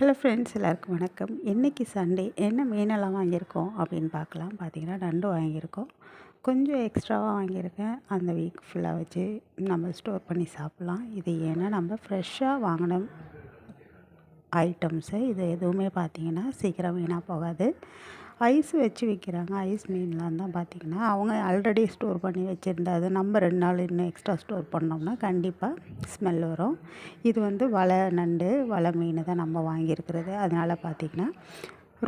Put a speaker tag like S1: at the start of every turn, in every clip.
S1: Hello friends எல்லாருக்கும் வணக்கம். இன்றைக்கி சண்டே என்ன மீனெல்லாம் வாங்கியிருக்கோம் அப்படின்னு பார்க்கலாம். பார்த்தீங்கன்னா நண்டு வாங்கியிருக்கோம். கொஞ்சம் எக்ஸ்ட்ராவாக வாங்கியிருக்கேன். அந்த வீக் ஃபுல்லாக வச்சு நம்ம ஸ்டோர் பண்ணி சாப்பிட்லாம். இது ஏன்னா நம்ம ஃப்ரெஷ்ஷாக வாங்கின ஐட்டம்ஸு இது எதுவுமே பார்த்தீங்கன்னா சீக்கிரம் வீணாக போகாது. ஐஸ் வச்சு விற்கிறாங்க ஐஸ் மீன்லாம் தான் பார்த்திங்கன்னா அவங்க ஆல்ரெடி ஸ்டோர் பண்ணி வச்சுருந்தா அது நம்ம ரெண்டு நாள் இன்னும் எக்ஸ்ட்ரா ஸ்டோர் பண்ணோம்னா கண்டிப்பாக ஸ்மெல் வரும். இது வந்து வலை நண்டு வலை மீன் தான் நம்ம வாங்கியிருக்கிறது. அதனால் பார்த்திங்கன்னா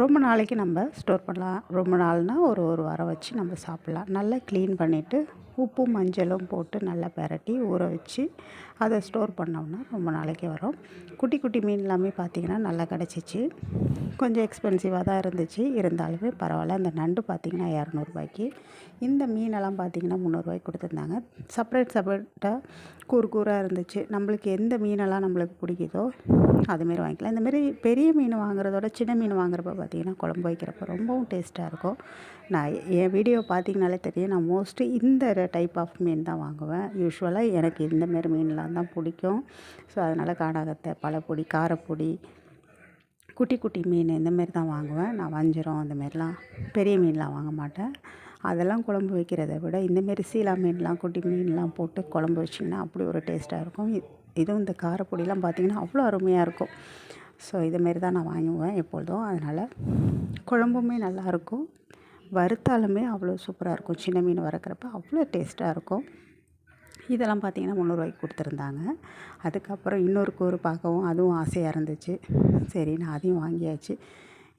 S1: ரொம்ப நாளைக்கு நம்ம ஸ்டோர் பண்ணலாம். ரொம்ப நாள்னால் ஒரு ஒரு வாரம் வச்சு நம்ம சாப்பிட்லாம். நல்லா க்ளீன் பண்ணிவிட்டு உப்பும் மஞ்சளும் போட்டு நல்லா பெரட்டி ஊற வச்சு அதை ஸ்டோர் பண்ணோம்னா ரொம்ப நாளைக்கு வரும். குட்டி குட்டி மீன் எல்லாமே பார்த்திங்கன்னா நல்லா கிடச்சிச்சு. கொஞ்சம் எக்ஸ்பென்சிவாக தான் இருந்துச்சு. இருந்தாலுமே பரவாயில்ல. அந்த நண்டு பார்த்திங்கன்னா இரநூறுபாய்க்கு. இந்த மீனெல்லாம் பார்த்திங்கன்னா முந்நூறுபாய்க்கு கொடுத்துருந்தாங்க. செப்பரேட் செப்பரேட்டாக கூறு கூறாக இருந்துச்சு. நம்மளுக்கு எந்த மீனெல்லாம் நம்மளுக்கு பிடிக்குதோ அதுமாரி வாங்கிக்கலாம். இந்தமாரி பெரிய மீன் வாங்குறதோட சின்ன மீன் வாங்குறப்ப பார்த்திங்கன்னா குழம்பு வைக்கிறப்ப ரொம்பவும் டேஸ்ட்டாக இருக்கும். நான் என் வீடியோ பார்த்திங்கனாலே தெரியும். நான் மோஸ்ட்லி இந்த டைப் ஆஃப் மீன் தான் வாங்குவேன். யூஸ்வலாக எனக்கு இந்தமாரி மீன்லாம் தான் பிடிக்கும். ஸோ அதனால் காடாகத்தை பழப்பொடி காரப்பொடி குட்டி குட்டி மீன் இந்தமாரி தான் வாங்குவேன். நான் வஞ்சிரம் அந்தமாரிலாம் பெரிய மீன்லாம் வாங்க மாட்டேன். அதெல்லாம் குழம்பு வைக்கிறத விட இந்தமாரி சீலா மீன்லாம் குட்டி மீன்லாம் போட்டு குழம்பு வச்சிங்கன்னா அப்படி ஒரு டேஸ்ட்டாக இருக்கும். இதுவும் இந்த காரப்பொடிலாம் பார்த்திங்கன்னா அவ்வளோ அருமையாக இருக்கும். ஸோ இதுமாரி தான் நான் வாங்குவேன் எப்பொழுதும். அதனால் குழம்புமே நல்லாயிருக்கும் வறுத்தாலுமே அவ்வளோ சூப்பராக இருக்கும். சின்ன மீன் வறுக்கிறப்ப அவ்வளோ டேஸ்ட்டாக இருக்கும். இதெல்லாம் பார்த்திங்கன்னா முந்நூறுவாய்க்கு கொடுத்துருந்தாங்க. அதுக்கப்புறம் இன்னொரு கூறு பார்க்கவும் அதுவும் ஆசையாக இருந்துச்சு. சரி நான் அதையும் வாங்கியாச்சு.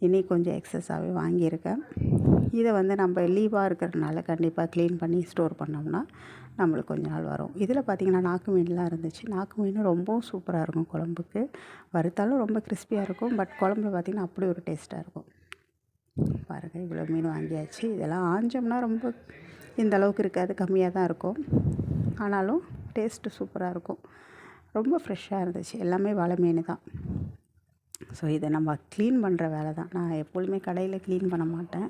S1: இனி கொஞ்சம் எக்ஸஸாகவே வாங்கியிருக்கேன். இதை வந்து நம்ம லீவாக இருக்கிறதுனால கண்டிப்பாக க்ளீன் பண்ணி ஸ்டோர் பண்ணோம்னா நம்மளுக்கு கொஞ்ச நாள் வரும். இதில் பார்த்திங்கன்னா நாக்கு மீன்லாம் இருந்துச்சு. நாக்கு மீன் ரொம்பவும் சூப்பராக இருக்கும் குழம்புக்கு. வறுத்தாலும் ரொம்ப கிறிஸ்பியாக இருக்கும். பட் குழம்புல பார்த்திங்கன்னா அப்படி ஒரு டேஸ்ட்டாக இருக்கும். பாருங்கள் இவ்வளோ மீன் வாங்கியாச்சு. இதெல்லாம் ஆஞ்சோம்னா ரொம்ப இந்த அளவுக்கு இருக்காது கம்மியாக தான் இருக்கும். ஆனாலும் டேஸ்ட்டு சூப்பராக இருக்கும். ரொம்ப ஃப்ரெஷ்ஷாக இருந்துச்சு. எல்லாமே வலை மீன் தான். ஸோ இதை நம்ம க்ளீன் பண்ணுற வேலை தான். நான் எப்பொழுதுமே கடையில் க்ளீன் பண்ண மாட்டேன்.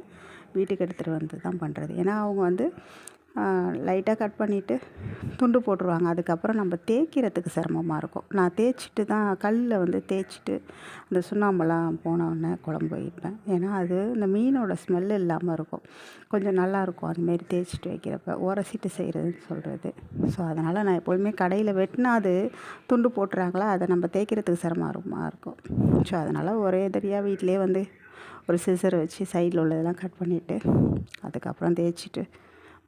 S1: வீட்டுக்கு எடுத்துகிட்டு வந்து தான் பண்ணுறது ஏன்னா அவங்க வந்து லைட்டாக கட் பண்ணிவிட்டு துண்டு போட்டுருவாங்க. அதுக்கப்புறம் நம்ம தேய்க்கிறதுக்கு சிரமமாக இருக்கும். நான் தேய்ச்சிட்டு தான் கல்லில் வந்து தேய்ச்சிட்டு அந்த சுண்ணாம்பெல்லாம் போனவுடனே குழம்பு வைப்பேன். ஏன்னா அது இந்த மீனோட ஸ்மெல் இல்லாமல் இருக்கும். கொஞ்சம் நல்லாயிருக்கும் அதுமாரி தேய்ச்சிட்டு வைக்கிறப்ப. உரசிட்டு செய்கிறதுன்னு சொல்கிறது ஸோ அதனால் நான் எப்போதுமே கடையில் வெட்டினா அது துண்டு போட்டுறாங்களா அதை நம்ம தேய்க்கிறதுக்கு சிரமமாக இருக்கும். ஸோ அதனால் ஒரே தடியாக வீட்டிலே வந்து ஒரு சிசர் வச்சு சைடில் உள்ளதெல்லாம் கட் பண்ணிவிட்டு அதுக்கப்புறம் தேய்ச்சிட்டு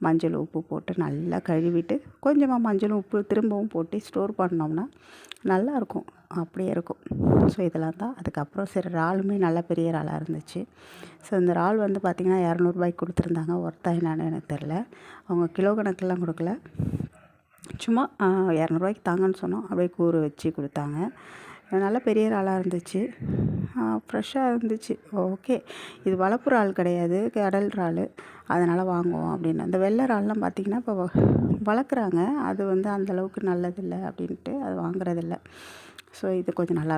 S1: மஞ்சள் உப்பு போட்டு நல்லா கழுவிட்டு கொஞ்சமாக மஞ்சள் உப்பு திரும்பவும் போட்டு ஸ்டோர் பண்ணோம்னா நல்லாயிருக்கும் அப்படியே இருக்கும். ஸோ இதெல்லாம் தான். அதுக்கப்புறம் சரி இறாலுமே நல்ல பெரிய இறாலாக இருந்துச்சு. ஸோ இந்த இறால் வந்து பார்த்திங்கன்னா இரநூறுபாய்க்கு கொடுத்துருந்தாங்க. ஒர்த்தா என்னென்னு எனக்கு தெரில. அவங்க கிலோ கணக்கெல்லாம் கொடுக்கல. சும்மா இரநூறுவாய்க்கு தாங்கன்னு சொன்னோம். அப்படியே கூறு வச்சு கொடுத்தாங்க. நல்ல பெரிய இறாலாக இருந்துச்சு. ஃப்ரெஷ்ஷாக இருந்துச்சு. ஓகே இது வளர்ப்பு இறால் கிடையாது. கடல் இறால் அதனால் வாங்குவோம் அப்படின்னு. அந்த வெள்ளை இறால்லாம் பார்த்திங்கன்னா இப்போ வளர்க்குறாங்க. அது வந்து அந்தளவுக்கு நல்லதில்லை அப்படின்ட்டு அது வாங்குறதில்ல. ஸோ இது கொஞ்சம் நல்லா